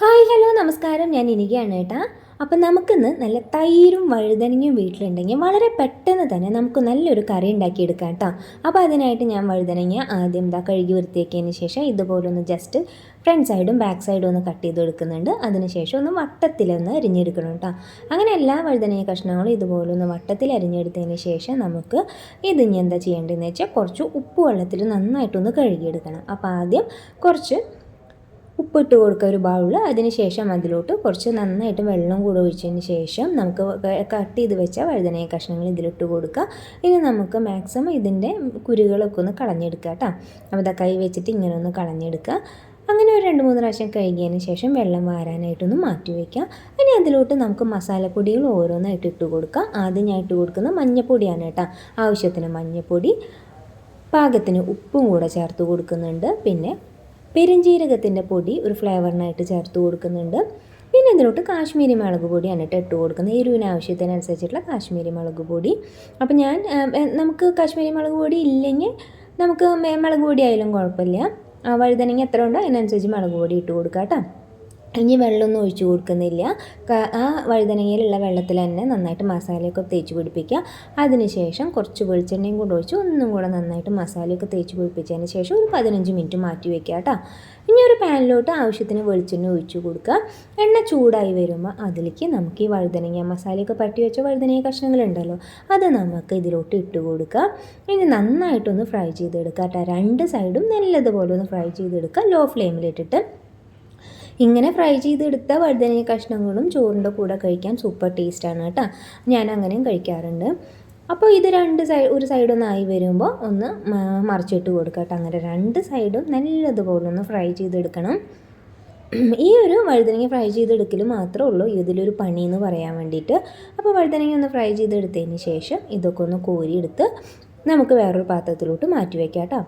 Hi hello നമസ്കാരം. ഞാൻ ഇനികയാണ് കേട്ടാ. അപ്പം നമുക്കിന്ന് നല്ല തൈരും വഴുതനങ്ങയും വീട്ടിലുണ്ടെങ്കിൽ വളരെ പെട്ടെന്ന് തന്നെ നമുക്ക് നല്ലൊരു കറി ഉണ്ടാക്കിയെടുക്കാം കേട്ടോ. അപ്പോൾ അതിനായിട്ട് ഞാൻ വഴുതനങ്ങ ആദ്യം ഇതാ കഴുകി വൃത്തിയാക്കിയതിന് ശേഷം ഇതുപോലെ ഒന്ന് ജസ്റ്റ് ഫ്രണ്ട് സൈഡും ബാക്ക് സൈഡും ഒന്ന് കട്ട് ചെയ്ത് എടുക്കുന്നുണ്ട് അതിനുശേഷം ഒന്ന് വട്ടത്തിലൊന്ന് അരിഞ്ഞെടുക്കണം കേട്ടോ. അങ്ങനെ എല്ലാ വഴുതനങ്ങ കഷ്ണങ്ങളും ഇതുപോലെ ഒന്ന് വട്ടത്തിൽ അരിഞ്ഞെടുത്തതിന് ശേഷം നമുക്ക് ഇതിനി എന്താ ചെയ്യേണ്ടതെന്ന് വെച്ചാൽ കുറച്ച് ഉപ്പ് വെള്ളത്തിൽ നന്നായിട്ടൊന്ന് കഴുകിയെടുക്കണം. അപ്പോൾ ആദ്യം കുറച്ച് ഉപ്പിട്ട് കൊടുക്കുക ഒരു ബൗളിൽ അതിനുശേഷം അതിലോട്ട് കുറച്ച് നന്നായിട്ട് വെള്ളം കൂടെ ഒഴിച്ചതിന് ശേഷം നമുക്ക് കട്ട് ചെയ്ത് വെച്ച വഴുതനയ കഷ്ണങ്ങൾ ഇതിലിട്ട് കൊടുക്കുക. ഇനി നമുക്ക് മാക്സിമം ഇതിന്റെ കുരുകളൊക്കെ ഒന്ന് കളഞ്ഞെടുക്കുക കേട്ടോ. അപ്പോൾ ഇതാ കൈ വെച്ചിട്ട് ഇങ്ങനെ ഒന്ന് കളഞ്ഞെടുക്കുക. അങ്ങനെ ഒരു രണ്ട് മൂന്ന് പ്രാവശ്യം കഴുകിയതിന് ശേഷം വെള്ളം വാരാനായിട്ടൊന്ന് മാറ്റി വയ്ക്കുക ഇനി അതിലോട്ട് നമുക്ക് മസാലപ്പൊടികൾ ഓരോന്നായിട്ട് ഇട്ട് കൊടുക്കുക. ആദ്യം ഞാൻ ഇട്ട് കൊടുക്കുന്ന മഞ്ഞൾപ്പൊടിയാണ് കേട്ടോ. ആവശ്യത്തിന് മഞ്ഞപ്പൊടി പാകത്തിന് ഉപ്പും കൂടെ ചേർത്ത് കൊടുക്കുന്നുണ്ട്. പിന്നെ പെരിഞ്ജീരകത്തിന്റെ പൊടി ഒരു ഫ്ലേവറിനായിട്ട് ചേർത്ത് കൊടുക്കുന്നുണ്ട്. പിന്നെ ഇതിലോട്ട് കാശ്മീരി മുളക് പൊടിയാണ് കേട്ടോ ഇട്ട് കൊടുക്കുന്നത്. എരിവിന് ആവശ്യത്തിനനുസരിച്ചിട്ടുള്ള കാശ്മീരി മുളക് പൊടി. അപ്പം ഞാൻ നമുക്ക് കാശ്മീരി മുളക് പൊടി ഇല്ലെങ്കിൽ നമുക്ക് മുളക് പൊടി ആയാലും കുഴപ്പമില്ല. വഴുതനങ്ങ എത്ര ഉണ്ടോ അതിനനുസരിച്ച് മുളക് പൊടി ഇട്ട് കൊടുക്കാം കേട്ടോ. ഇനി വെള്ളമൊന്നും ഒഴിച്ചു കൊടുക്കുന്നില്ല. ആ വഴുതനങ്ങയിലുള്ള വെള്ളത്തിൽ തന്നെ നന്നായിട്ട് മസാലയൊക്കെ തേച്ച് പിടിപ്പിക്കുക. അതിനുശേഷം കുറച്ച് വെളിച്ചെണ്ണയും കൂടെ ഒഴിച്ച് ഒന്നും കൂടെ നന്നായിട്ട് മസാലയൊക്കെ തേച്ച് പിടിപ്പിച്ചതിന് ശേഷം ഒരു പതിനഞ്ച് മിനിറ്റ് മാറ്റി വെക്കുക കേട്ടോ. ഇനി ഒരു പാനിലോട്ട് ആവശ്യത്തിന് വെളിച്ചെണ്ണ ഒഴിച്ചു കൊടുക്കുക. എണ്ണ ചൂടായി വരുമ്പോൾ അതിലേക്ക് നമുക്ക് ഈ വഴുതനങ്ങ മസാലയൊക്കെ പറ്റി വെച്ച വഴുതനങ്ങ കഷ്ണങ്ങളുണ്ടല്ലോ അത് നമുക്ക് ഇതിലോട്ട് ഇട്ട് കൊടുക്കുക. ഇനി നന്നായിട്ടൊന്ന് ഫ്രൈ ചെയ്തെടുക്കുക കേട്ടോ. രണ്ട് സൈഡും നല്ലതുപോലെ ഒന്ന് ഫ്രൈ ചെയ്തെടുക്കുക. ലോ ഫ്ലെയിമിലിട്ടിട്ട് ഇങ്ങനെ ഫ്രൈ ചെയ്തെടുത്ത വഴുതനങ്ങ കഷ്ണങ്ങളും ചോറിന്റെ കൂടെ കഴിക്കാൻ സൂപ്പർ ടേസ്റ്റാണ് കേട്ടോ. ഞാൻ അങ്ങനെയും കഴിക്കാറുണ്ട്. അപ്പോൾ ഇത് രണ്ട് സൈഡ് ഒരു സൈഡൊന്നായി വരുമ്പോൾ ഒന്ന് മറിച്ചിട്ട് കൊടുക്കുക കേട്ടോ. അങ്ങനെ രണ്ട് സൈഡും നല്ലതുപോലെ ഒന്ന് ഫ്രൈ ചെയ്തെടുക്കണം. ഈ ഒരു വഴുതനങ്ങ ഫ്രൈ ചെയ്തെടുക്കൽ മാത്രമേ ഉള്ളൂ. ഇതിലൊരു പണി എന്ന് പറയാൻ വേണ്ടിയിട്ട്. അപ്പോൾ വഴുതനങ്ങ ഒന്ന് ഫ്രൈ ചെയ്തെടുത്തതിന് ശേഷം ഇതൊക്കെ ഒന്ന് കോരിയെടുത്ത് നമുക്ക് വേറൊരു പാത്രത്തിലോട്ട് മാറ്റി വയ്ക്കാം കേട്ടോ.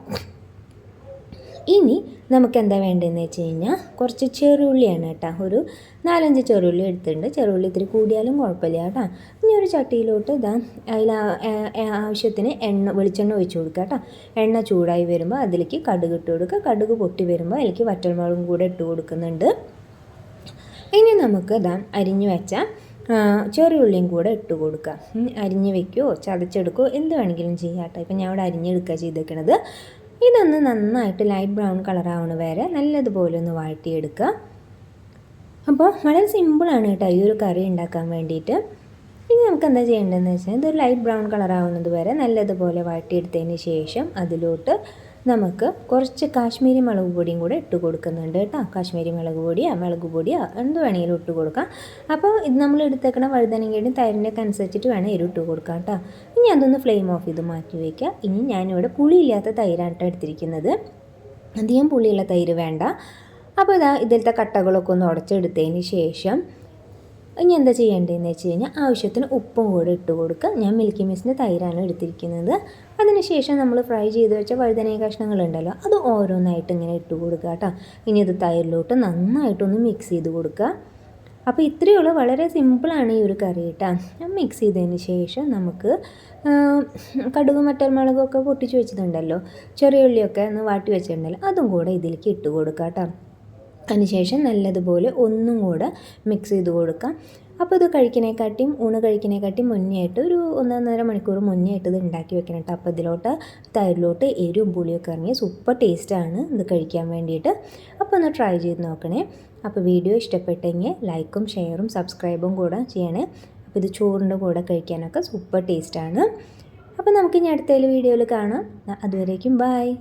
ഇനി നമുക്ക് എന്താ വേണ്ടതെന്ന് വെച്ച് കഴിഞ്ഞാൽ കുറച്ച് ചെറുള്ളിയാണ് കേട്ടോ. ഒരു നാലഞ്ച് ചെറുള്ളി എടുത്തിട്ടുണ്ട്. ചെറുള്ളി ഇത്തിരി കൂടിയാലും കുഴപ്പമില്ല കേട്ടോ. ഇനി ഒരു ചട്ടിയിലോട്ട് ഇതാ അതിൽ ആവശ്യത്തിന് എണ്ണ വെളിച്ചെണ്ണ ഒഴിച്ച് കൊടുക്കുക കേട്ടോ. എണ്ണ ചൂടായി വരുമ്പോൾ അതിലേക്ക് കടുക് ഇട്ട് കൊടുക്കുക. കടുക് പൊട്ടി വരുമ്പോൾ അതിലേക്ക് വറ്റൽമുളകും കൂടെ ഇട്ട് കൊടുക്കുന്നുണ്ട്. ഇനി നമുക്ക് ഇതാ അരിഞ്ഞു വെച്ച ചെറിയ ഉള്ളിയും കൂടെ ഇട്ട് കൊടുക്കുക. അരിഞ്ഞ് വെക്കുകയോ ചതച്ചെടുക്കുകയോ എന്ത് വേണമെങ്കിലും ചെയ്യാം കേട്ടോ. ഇപ്പം ഞാൻ ഇവിടെ അരിഞ്ഞെടുക്കുക ചെയ്തേക്കണത്. ഇതൊന്ന് നന്നായിട്ട് ലൈറ്റ് ബ്രൗൺ കളറാവണ വരെ നല്ലതുപോലെ ഒന്ന് വഴറ്റിയെടുക്കുക. അപ്പോൾ വളരെ സിമ്പിളാണ് കേട്ടോ ഈ ഒരു കറി ഉണ്ടാക്കാൻ വേണ്ടിയിട്ട്. ഇനി നമുക്ക് എന്താ ചെയ്യേണ്ടതെന്ന് വെച്ചാൽ ഇതൊരു ലൈറ്റ് ബ്രൗൺ കളറാവുന്നത് വരെ നല്ലതുപോലെ വഴറ്റിയെടുത്തതിന് ശേഷം അതിലോട്ട് നമുക്ക് കുറച്ച് കാശ്മീരി മുളക് പൊടിയും കൂടെ ഇട്ട് കൊടുക്കുന്നുണ്ട് കേട്ടോ. കാശ്മീരി മുളക് പൊടിയോ മുളക് പൊടിയോ എന്ത് വേണമെങ്കിലും ഇട്ട് കൊടുക്കാം. അപ്പോൾ ഇത് നമ്മൾ എടുത്തേക്കണ വഴുതനങ്ങയുടെയും തൈരിന്റെയൊക്കെ അനുസരിച്ചിട്ട് വേണം എരിവ് ഇട്ട് കൊടുക്കാം കേട്ടോ. ഇനി അതൊന്ന് ഫ്ലെയിം ഓഫ് ചെയ്ത് മാറ്റി വയ്ക്കുക. ഇനി ഞാനിവിടെ പുളിയില്ലാത്ത തൈരാണ് കേട്ടോ എടുത്തിരിക്കുന്നത്. അധികം പുളിയുള്ള തൈര് വേണ്ട. അപ്പോൾ ഇതാ ഇതിലത്തെ കട്ടകളൊക്കെ ഒന്ന് ഉടച്ചെടുത്തതിന് ശേഷം ഇനി എന്താ ചെയ്യേണ്ടതെന്ന് വെച്ച് കഴിഞ്ഞാൽ ആവശ്യത്തിന് ഉപ്പും കൂടെ ഇട്ട് കൊടുക്കുക. ഞാൻ മിൽക്കി മിസ്സിന്റെ തൈരാണ് എടുത്തിരിക്കുന്നത്. അതിനുശേഷം നമ്മൾ ഫ്രൈ ചെയ്ത് വെച്ച വഴുതനയ കഷ്ണങ്ങളുണ്ടല്ലോ അത് ഓരോന്നായിട്ട് ഇങ്ങനെ ഇട്ട് കൊടുക്കുക കേട്ടോ. ഇനി ഇത് തൈരിലോട്ട് നന്നായിട്ടൊന്ന് മിക്സ് ചെയ്ത് കൊടുക്കുക. അപ്പോൾ ഇത്രയേ ഉള്ളൂ. വളരെ സിമ്പിളാണ് ഈ ഒരു കറി കേട്ടോ. മിക്സ് ചെയ്തതിന് ശേഷം നമുക്ക് കടുക് മട്ടൽമുളകൊക്കെ പൊട്ടിച്ച് വെച്ചിട്ടുണ്ടല്ലോ. ചെറിയ ഉള്ളിയൊക്കെ ഒന്ന് വാട്ടി വെച്ചിട്ടുണ്ടല്ലോ അതും കൂടെ ഇതിലേക്ക് ഇട്ട് കൊടുക്കാം കേട്ടോ. അതിനുശേഷം നല്ലതുപോലെ ഒന്നും കൂടെ മിക്സ് ചെയ്ത് കൊടുക്കാം. അപ്പോൾ ഇത് കഴിക്കണേക്കാട്ടിയും ഊണ് കഴിക്കണേക്കാട്ടിയും മുന്നേ ഒരു ഒന്നൊന്നര മണിക്കൂർ മുന്നേ ആയിട്ട് ഇത് ഉണ്ടാക്കി വെക്കണം കേട്ടോ. അപ്പോൾ ഇതിലോട്ട് തൈരിലോട്ട് എരിവും പുളിയൊക്കെ ഇറങ്ങി സൂപ്പർ ടേസ്റ്റാണ് ഇത് കഴിക്കാൻ വേണ്ടിയിട്ട്. അപ്പോൾ ഒന്ന് ട്രൈ ചെയ്ത് നോക്കണേ. അപ്പോൾ വീഡിയോ ഇഷ്ടപ്പെട്ടെങ്കിൽ ലൈക്കും ഷെയറും സബ്സ്ക്രൈബും കൂടെ ചെയ്യണേ. അപ്പോൾ ഇത് ചോറിന്റെ കൂടെ കഴിക്കാനൊക്കെ സൂപ്പർ ടേസ്റ്റാണ് അപ്പോൾ നമുക്ക് ഇനി അടുത്ത വീഡിയോയിൽ കാണാം. അതുവരേക്കും ബായ്